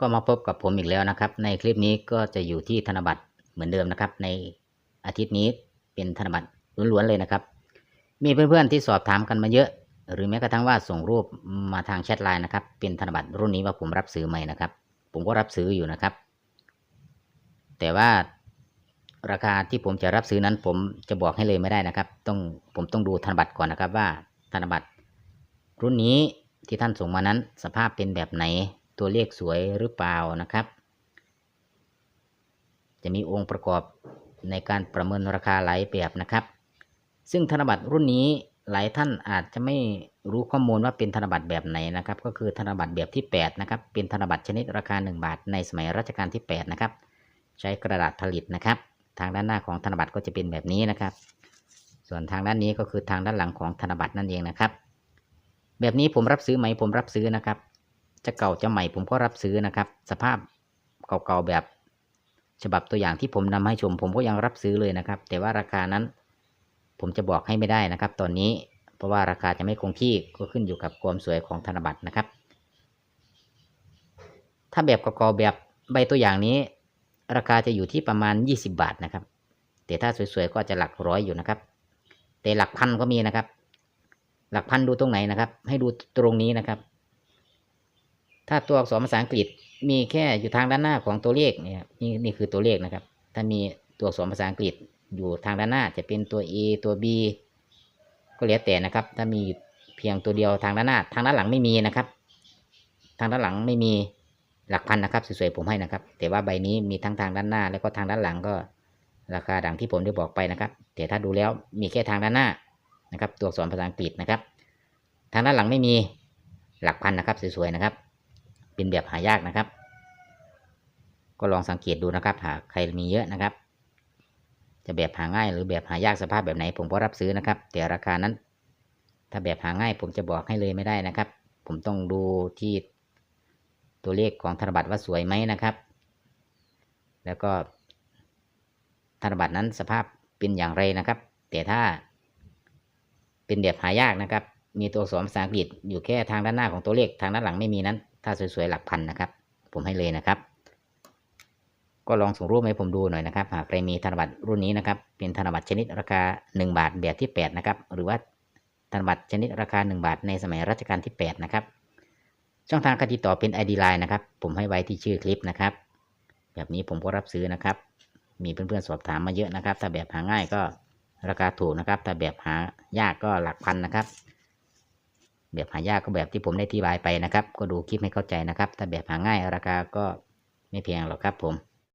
ก็มาพบกับผมอีกแล้วนะครับ ในคลิปนี้ก็จะอยู่ที่ธนบัตรเหมือนเดิมนะครับ ในอาทิตย์นี้เป็นธนบัตรล้วนๆเลยนะครับ มีเพื่อนๆที่สอบถามกันมาเยอะ หรือแม้กระทั่งว่าส่งรูปมาทางแชทไลน์นะครับ เป็นธนบัตรรุ่นนี้ว่าผมรับซื้อใหม่นะครับ ผมก็รับซื้ออยู่นะครับ แต่ว่าราคาที่ผมจะรับซื้อนั้น ผมจะบอกให้เลยไม่ได้นะครับ ต้องผมต้องดูธนบัตรก่อนนะครับว่าธนบัตรรุ่นนี้ที่ท่านส่งมานั้นสภาพเป็นแบบไหน ตัวเลขสวยหรือเปล่านะครับ จะมีองค์ประกอบในการประเมินราคาหลายแบบนะครับ ซึ่งธนบัตรรุ่นนี้หลายท่านอาจจะไม่รู้ข้อมูลว่าเป็นธนบัตรแบบไหนนะครับ ก็คือธนบัตรแบบที่ 8 นะครับ เป็นธนบัตรชนิดราคา 1 บาท ในสมัยรัชกาลที่ 8 นะครับ ใช้กระดาษผลิตนะครับ ทางด้านหน้าของธนบัตรก็จะเป็นแบบนี้นะครับ ส่วนทางด้านนี้ก็คือทางด้านหลังของธนบัตรนั่นเองนะครับ แบบนี้ผมรับซื้อไหมผมรับซื้อนะครับ จะเก่าจะใหม่ผมก็รับซื้อนะครับ สภาพเก่าๆแบบฉบับตัวอย่างที่ผมนำให้ชม ผมก็ยังรับซื้อเลยนะครับ แต่ว่าราคานั้น ผมจะบอกให้ไม่ได้นะครับ ตอนนี้เพราะว่าราคาจะไม่คงที่ก็ขึ้นอยู่กับความสวยของธนบัตรนะครับ ถ้าแบบเก่าๆแบบใบตัวอย่างนี้ ราคาจะอยู่ที่ประมาณ 20 บาทนะครับ แต่ถ้าสวยๆก็จะหลักร้อยอยู่นะครับ แต่หลักพันก็มีนะครับ หลักพันดูตรงไหนนะครับ ให้ดูตรงนี้นะครับ ถ้าตัวอักษรภาษาอังกฤษมีแค่อยู่ทางด้านหน้าของตัวเลขเนี่ยนี่นี่คือตัวเลขนะครับ ถ้ามีตัวอักษรภาษาอังกฤษอยู่ทางด้านหน้าจะเป็นตัว A ตัว B ก็แล้วแต่นะครับ ถ้ามีเพียงตัวเดียวทางด้านหน้า ทางด้านหลังไม่มีนะครับ ทางด้านหลังไม่มีหลักพันนะครับสวยๆผมให้นะครับ แต่ว่าใบนี้มีทั้งทางด้านหน้า แล้วก็ทางด้านหลังก็ ราคาดังที่ผมได้บอกไปนะครับ แต่ถ้าดูแล้วมีแค่ทางด้านหน้านะครับ ตัวอักษรภาษาอังกฤษนะครับ ทางด้านหลังไม่มีหลักพันนะครับสวยๆนะครับ เป็นแบบหายากนะครับ ก็ลองสังเกตดูนะครับ หากใครมีเยอะนะครับ จะแบบหาง่ายหรือแบบหายากสภาพแบบไหน ผมก็รับซื้อนะครับ แต่ราคานั้น ถ้าแบบหาง่ายผมจะบอกให้เลยไม่ได้นะครับ ผมต้องดูที่ตัวเลขของธนบัตรว่าสวยไหมนะครับ แล้วก็ธนบัตรนั้นสภาพเป็นอย่างไรนะครับ แต่ถ้าเป็นแบบหายากนะครับ มีตัวอักษรภาษาอังกฤษอยู่แค่ทางด้านหน้าของตัวเลขทางด้านหลังไม่มีนั้นาสวยๆหลักพันนะครับ ผมให้เลยนะครับ ก็ลองส่งรูปให้ผมดูหน่อยนะครับ หากใครมีธนบัตรรุ่นนี้นะครับ เป็นธนบัตรชนิดราคา 1 บาทแบบที่ 8 นะครับ หรือว่าธนบัตรชนิดราคา 1 บาทในสมัยรัชกาลที่ 8 นะครับ ช่องทางการติดต่อเป็น ID Line นะครับ ผมให้ไว้ที่ชื่อคลิปนะครับ แบบนี้ผมก็รับซื้อนะครับ มีเพื่อนๆสอบถามมาเยอะนะครับ ถ้าแบบหาง่ายก็ราคาถูกนะครับ ถ้าแบบหายากก็หลักพันนะครับ แบบหายากก็แบบที่ผมได้อธิบายไปนะครับ ก็ดูคลิปให้เข้าใจนะครับ ถ้าแบบหาง่ายราคาก็ไม่แพงหรอกครับผม